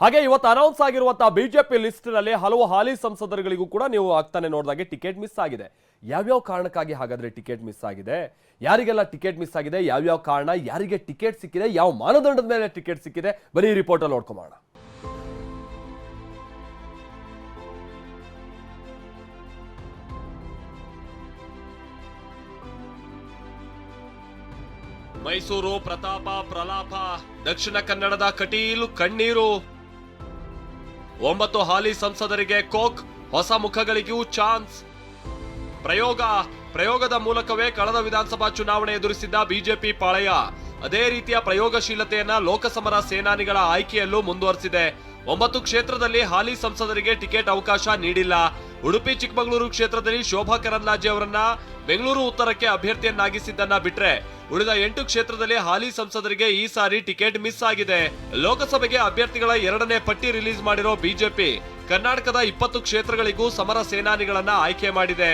ಹಾಗೆ ಇವತ್ತು ಅನೌನ್ಸ್ ಆಗಿರುವಂತಹ ಬಿಜೆಪಿ ಲಿಸ್ಟ್ನಲ್ಲಿ ಹಲವು ಹಾಲಿ ಸಂಸದರುಗಳಿಗೂ ಕೂಡ ನೀವು ಆಗ್ತಾನೆ ನೋಡಿದಾಗ ಟಿಕೆಟ್ ಮಿಸ್ ಆಗಿದೆ. ಯಾವ್ಯಾವ ಕಾರಣಕ್ಕಾಗಿ ಹಾಗಾದ್ರೆ ಟಿಕೆಟ್ ಮಿಸ್ ಆಗಿದೆ? ಯಾರಿಗೆಲ್ಲ ಟಿಕೆಟ್ ಮಿಸ್ ಆಗಿದೆ? ಯಾವ್ಯಾವ ಕಾರಣ? ಯಾರಿಗೆ ಟಿಕೆಟ್ ಸಿಕ್ಕಿದೆ? ಯಾವ ಮಾನದಂಡದ ಮೇಲೆ ಟಿಕೆಟ್ ಸಿಕ್ಕಿದೆ? ಬರೀ ರಿಪೋರ್ಟ್ ಅಲ್ಲಿ ನೋಡ್ಕೊಂಬೋಣ ಮೈಸೂರು, ಪ್ರತಾಪ, ಪ್ರಲಾಪ, ದಕ್ಷಿಣ ಕನ್ನಡದ ಕಟೀಲು, ಕಣ್ಣೀರು. ಒಂಬತ್ತು ಹಾಲಿ ಸಂಸದರಿಗೆ ಕೋಕ್, ಹೊಸ ಮುಖಗಳಿಗೂ ಚಾನ್ಸ್. ಪ್ರಯೋಗ, ಪ್ರಯೋಗದ ಮೂಲಕವೇ ಕಳೆದ ವಿಧಾನಸಭಾ ಚುನಾವಣೆ ಎದುರಿಸಿದ್ದ ಬಿಜೆಪಿ ಪಾಳಯ. ಅದೇ ರೀತಿಯ ಪ್ರಯೋಗಶೀಲತೆಯನ್ನ ಲೋಕಸಮರ ಸೇನಾನಿಗಳ ಆಯ್ಕೆಯಲ್ಲೂ ಮುಂದುವರೆಸಿದೆ. ಒಂಬತ್ತು ಕ್ಷೇತ್ರದಲ್ಲಿ ಹಾಲಿ ಸಂಸದರಿಗೆ ಟಿಕೆಟ್ ಅವಕಾಶ ನೀಡಿಲ್ಲ. ಉಡುಪಿ ಚಿಕ್ಕಮಗಳೂರು ಕ್ಷೇತ್ರದಲ್ಲಿ ಶೋಭಾ ಕರಂದ್ಲಾಜೆ ಅವರನ್ನ ಬೆಂಗಳೂರು ಉತ್ತರಕ್ಕೆ ಅಭ್ಯರ್ಥಿಯನ್ನಾಗಿಸಿದ್ದನ್ನ ಬಿಟ್ರೆ ಉಳಿದ ಎಂಟು ಕ್ಷೇತ್ರದಲ್ಲಿ ಹಾಲಿ ಸಂಸದರಿಗೆ ಈ ಸಾರಿ ಟಿಕೆಟ್ ಮಿಸ್ ಆಗಿದೆ. ಲೋಕಸಭೆಗೆ ಅಭ್ಯರ್ಥಿಗಳ ಎರಡನೇ ಪಟ್ಟಿ ರಿಲೀಸ್ ಮಾಡಿರೋ ಬಿಜೆಪಿ ಕರ್ನಾಟಕದ ಇಪ್ಪತ್ತು ಕ್ಷೇತ್ರಗಳಿಗೂ ಸಮರ ಸೇನಾನಿಗಳನ್ನ ಆಯ್ಕೆ ಮಾಡಿದೆ.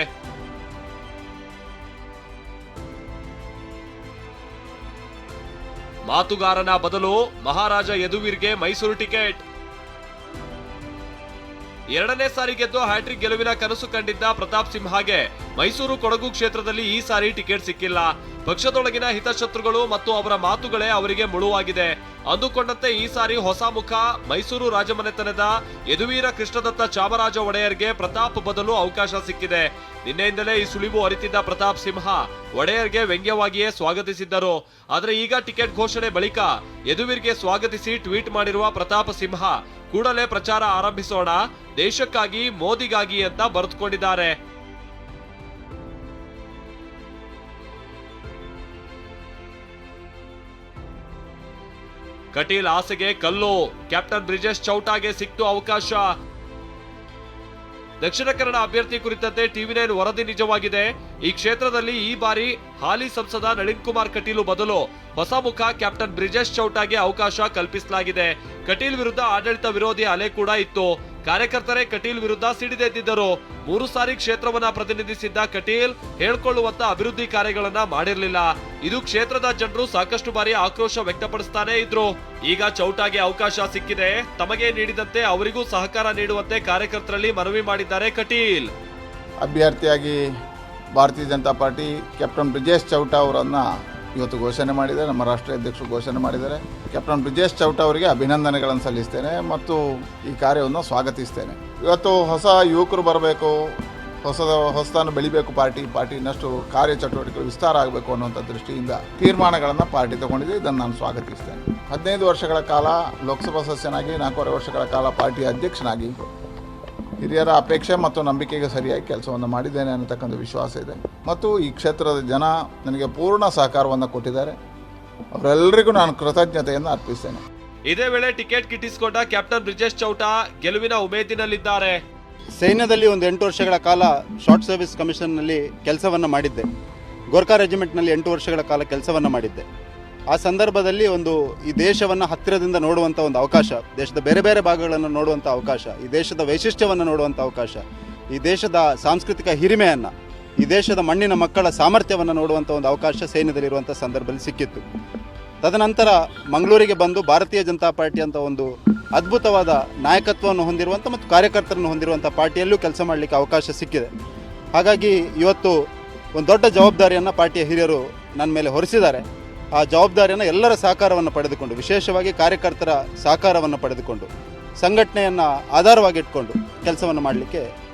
ಮಾತುಗಾರನ ಬದಲು ಮಹಾರಾಜ ಯದುವೀರ್ಗೆ ಮೈಸೂರು ಟಿಕೆಟ್. ಎರಡನೇ ಸಾರಿ ಗೆದ್ದು ಹ್ಯಾಟ್ರಿಕ್ ಗೆಲುವಿನ ಕನಸು ಕಂಡಿದ್ದ ಪ್ರತಾಪ್ ಸಿಂಹಗೆ ಮೈಸೂರು ಕೊಡಗು ಕ್ಷೇತ್ರದಲ್ಲಿ ಈ ಸಾರಿ ಟಿಕೆಟ್ ಸಿಕ್ಕಿಲ್ಲ. ಪಕ್ಷದೊಳಗಿನ ಹಿತಶತ್ರುಗಳು ಮತ್ತು ಅವರ ಮಾತುಗಳೇ ಅವರಿಗೆ ಮುಳುವಾಗಿದೆ. ಅಂದುಕೊಂಡಂತೆ ಈ ಸಾರಿ ಹೊಸ ಮುಖ ಮೈಸೂರು ರಾಜಮನೆತನದ ಯದುವೀರ ಕೃಷ್ಣದತ್ತ ಚಾಮರಾಜ ಒಡೆಯರ್ಗೆ ಪ್ರತಾಪ್ ಬದಲು ಅವಕಾಶ ಸಿಕ್ಕಿದೆ. ನಿನ್ನೆಯಿಂದಲೇ ಈ ಸುಳಿವು ಅರಿತಿದ್ದ ಪ್ರತಾಪ್ ಸಿಂಹ ಒಡೆಯರ್ಗೆ ವ್ಯಂಗ್ಯವಾಗಿಯೇ ಸ್ವಾಗತಿಸಿದ್ದರು. ಆದರೆ ಈಗ ಟಿಕೆಟ್ ಘೋಷಣೆ ಬಳಿಕ ಯದುವೀರ್ಗೆ ಸ್ವಾಗತಿಸಿ ಟ್ವೀಟ್ ಮಾಡಿರುವ ಪ್ರತಾಪ್ ಸಿಂಹ ಕೂಡಲೇ ಪ್ರಚಾರ ಆರಂಭಿಸೋಣ. ದೇಶಕ್ಕಾಗಿ, ಮೋದಿಗಾಗಿ ಅಂತ ಬರೆದುಕೊಂಡಿದ್ದಾರೆ. ಕಟೀಲ್ ಆಸೆಗೆ ಕಲ್ಲು. ಕ್ಯಾಪ್ಟನ್ ಬ್ರಿಜೇಶ್ ಚೌಟಾಗೆ ಸಿಕ್ತು ಅವಕಾಶ. ದಕ್ಷಿಣ ಕನ್ನಡ ಅಭ್ಯರ್ಥಿ ಕುರಿತಂತೆ ಟಿವಿ ನೈನ್ ವರದಿ ನಿಜವಾಗಿದೆ. ಈ ಕ್ಷೇತ್ರದಲ್ಲಿ ಈ ಬಾರಿ ಹಾಲಿ ಸಂಸದ ನಳಿನ್ ಕುಮಾರ್ ಕಟೀಲು ಬದಲು ಹೊಸ ಮುಖ ಕ್ಯಾಪ್ಟನ್ ಬ್ರಿಜೇಶ್ ಚೌಟಾಗೆ ಅವಕಾಶ ಕಲ್ಪಿಸಲಾಗಿದೆ. ಕಟೀಲ್ ವಿರುದ್ಧ ಆಡಳಿತ ವಿರೋಧಿ ಅಲೆ ಕೂಡ ಇತ್ತು. ಕಾರ್ಯಕರ್ತರೇ ಕಟೀಲ್ ವಿರುದ್ಧ ಸಿಡಿದೆದ್ದಿದ್ದರು ಮೂರು ಸಾರಿ ಕ್ಷೇತ್ರವನ್ನ ಪ್ರತಿನಿಧಿಸಿದ್ದ ಕಟೀಲ್ ಹೇಳ್ಕೊಳ್ಳುವಂತ ಅಭಿವೃದ್ಧಿ ಕಾರ್ಯಗಳನ್ನ ಮಾಡಿರಲಿಲ್ಲ. ಇದು ಕ್ಷೇತ್ರದ ಜನರು ಸಾಕಷ್ಟು ಬಾರಿ ಆಕ್ರೋಶ ವ್ಯಕ್ತಪಡಿಸ್ತಾನೆ ಇದ್ರು. ಈಗ ಚೌಟಾಗೆ ಅವಕಾಶ ಸಿಕ್ಕಿದೆ. ತಮಗೆ ನೀಡಿದಂತೆ ಅವರಿಗೂ ಸಹಕಾರ ನೀಡುವಂತೆ ಕಾರ್ಯಕರ್ತರಲ್ಲಿ ಮನವಿ ಮಾಡಿದ್ದಾರೆ ಕಟೀಲ್. ಅಭ್ಯರ್ಥಿಯಾಗಿ ಭಾರತೀಯ ಜನತಾ ಪಾರ್ಟಿ ಕ್ಯಾಪ್ಟನ್ ಬ್ರಿಜೇಶ್ ಚೌಟಾ ಅವರನ್ನು ಇವತ್ತು ಘೋಷಣೆ ಮಾಡಿದ್ದಾರೆ, ನಮ್ಮ ರಾಷ್ಟ್ರೀಯ ಅಧ್ಯಕ್ಷರು ಘೋಷಣೆ ಮಾಡಿದ್ದಾರೆ. ಕ್ಯಾಪ್ಟನ್ ಬ್ರಿಜೇಶ್ ಚೌಟ ಅವರಿಗೆ ಅಭಿನಂದನೆಗಳನ್ನು ಸಲ್ಲಿಸ್ತೇನೆ ಮತ್ತು ಈ ಕಾರ್ಯವನ್ನು ಸ್ವಾಗತಿಸ್ತೇನೆ. ಇವತ್ತು ಹೊಸ ಯುವಕರು ಬರಬೇಕು, ಹೊಸದ ಹೊಸದನ್ನು ಬೆಳಿಬೇಕು, ಪಾರ್ಟಿ ಪಾರ್ಟಿ ಇನ್ನಷ್ಟು ಕಾರ್ಯಚಟುವಟಿಕೆಗಳು ವಿಸ್ತಾರ ಆಗಬೇಕು ಅನ್ನುವಂಥ ದೃಷ್ಟಿಯಿಂದ ತೀರ್ಮಾನಗಳನ್ನು ಪಾರ್ಟಿ ತಗೊಂಡಿದೆ, ಇದನ್ನು ನಾನು ಸ್ವಾಗತಿಸ್ತೇನೆ. ಹದಿನೈದು ವರ್ಷಗಳ ಕಾಲ ಲೋಕಸಭಾ ಸದಸ್ಯನಾಗಿ, ನಾಲ್ಕೂವರೆ ವರ್ಷಗಳ ಕಾಲ ಪಾರ್ಟಿಯ ಅಧ್ಯಕ್ಷನಾಗಿ ಹಿರಿಯರ ಅಪೇಕ್ಷೆ ಮತ್ತು ನಂಬಿಕೆಗೆ ಸರಿಯಾಗಿ ಕೆಲಸವನ್ನು ಮಾಡಿದ್ದೇನೆ ಅನ್ನತಕ್ಕಂಥ ವಿಶ್ವಾಸ ಇದೆ. ಮತ್ತು ಈ ಕ್ಷೇತ್ರದ ಜನ ನನಗೆ ಪೂರ್ಣ ಸಹಕಾರವನ್ನು ಕೊಟ್ಟಿದ್ದಾರೆ. ಅವರೆಲ್ಲರಿಗೂ ನಾನು ಕೃತಜ್ಞತೆಯನ್ನು ಅರ್ಪಿಸ್ತೇನೆ. ಇದೇ ವೇಳೆ ಟಿಕೆಟ್ ಕಿಟ್ಟಿಸಿಕೊಂಡ ಕ್ಯಾಪ್ಟನ್ ಬ್ರಿಜೇಶ್ ಚೌಟಾ ಗೆಲುವಿನ ಉಮೇದಿನಲ್ಲಿದ್ದಾರೆ. ಸೈನ್ಯದಲ್ಲಿ ಒಂದು ಎಂಟು ವರ್ಷಗಳ ಕಾಲ ಶಾರ್ಟ್ ಸರ್ವಿಸ್ ಕಮಿಷನ್ನಲ್ಲಿ ಕೆಲಸವನ್ನು ಮಾಡಿದ್ದೆ. ಗೋರ್ಖಾ ರೆಜಿಮೆಂಟ್ನಲ್ಲಿ ಎಂಟು ವರ್ಷಗಳ ಕಾಲ ಕೆಲಸವನ್ನು ಮಾಡಿದ್ದೆ. ಆ ಸಂದರ್ಭದಲ್ಲಿ ಒಂದು ಈ ದೇಶವನ್ನು ಹತ್ತಿರದಿಂದ ನೋಡುವಂಥ ಒಂದು ಅವಕಾಶ, ದೇಶದ ಬೇರೆ ಬೇರೆ ಭಾಗಗಳನ್ನು ನೋಡುವಂಥ ಅವಕಾಶ, ಈ ದೇಶದ ವೈಶಿಷ್ಟ್ಯವನ್ನು ನೋಡುವಂಥ ಅವಕಾಶ, ಈ ದೇಶದ ಸಾಂಸ್ಕೃತಿಕ ಹಿರಿಮೆಯನ್ನು, ಈ ದೇಶದ ಮಣ್ಣಿನ ಮಕ್ಕಳ ಸಾಮರ್ಥ್ಯವನ್ನು ನೋಡುವಂಥ ಒಂದು ಅವಕಾಶ ಸೈನ್ಯದಲ್ಲಿರುವಂಥ ಸಂದರ್ಭದಲ್ಲಿ ಸಿಕ್ಕಿತ್ತು. ತದನಂತರ ಮಂಗಳೂರಿಗೆ ಬಂದು ಭಾರತೀಯ ಜನತಾ ಪಾರ್ಟಿ ಅಂತ ಒಂದು ಅದ್ಭುತವಾದ ನಾಯಕತ್ವವನ್ನು ಹೊಂದಿರುವಂಥ ಮತ್ತು ಕಾರ್ಯಕರ್ತರನ್ನು ಹೊಂದಿರುವಂಥ ಪಾರ್ಟಿಯಲ್ಲೂ ಕೆಲಸ ಮಾಡಲಿಕ್ಕೆ ಅವಕಾಶ ಸಿಕ್ಕಿದೆ. ಹಾಗಾಗಿ ಇವತ್ತು ಒಂದು ದೊಡ್ಡ ಜವಾಬ್ದಾರಿಯನ್ನು ಪಾರ್ಟಿಯ ಹಿರಿಯರು ನನ್ನ ಮೇಲೆ ಹೊರಿಸಿದ್ದಾರೆ. ಆ ಜವಾಬ್ದಾರಿಯನ್ನು ಎಲ್ಲರ ಸಹಕಾರವನ್ನು ಪಡೆದುಕೊಂಡು ವಿಶೇಷವಾಗಿ ಕಾರ್ಯಕರ್ತರ ಸಹಕಾರವನ್ನು ಪಡೆದುಕೊಂಡು ಸಂಘಟನೆಯನ್ನು ಆಧಾರವಾಗಿಟ್ಕೊಂಡು ಕೆಲಸವನ್ನು ಮಾಡಲಿಕ್ಕೆ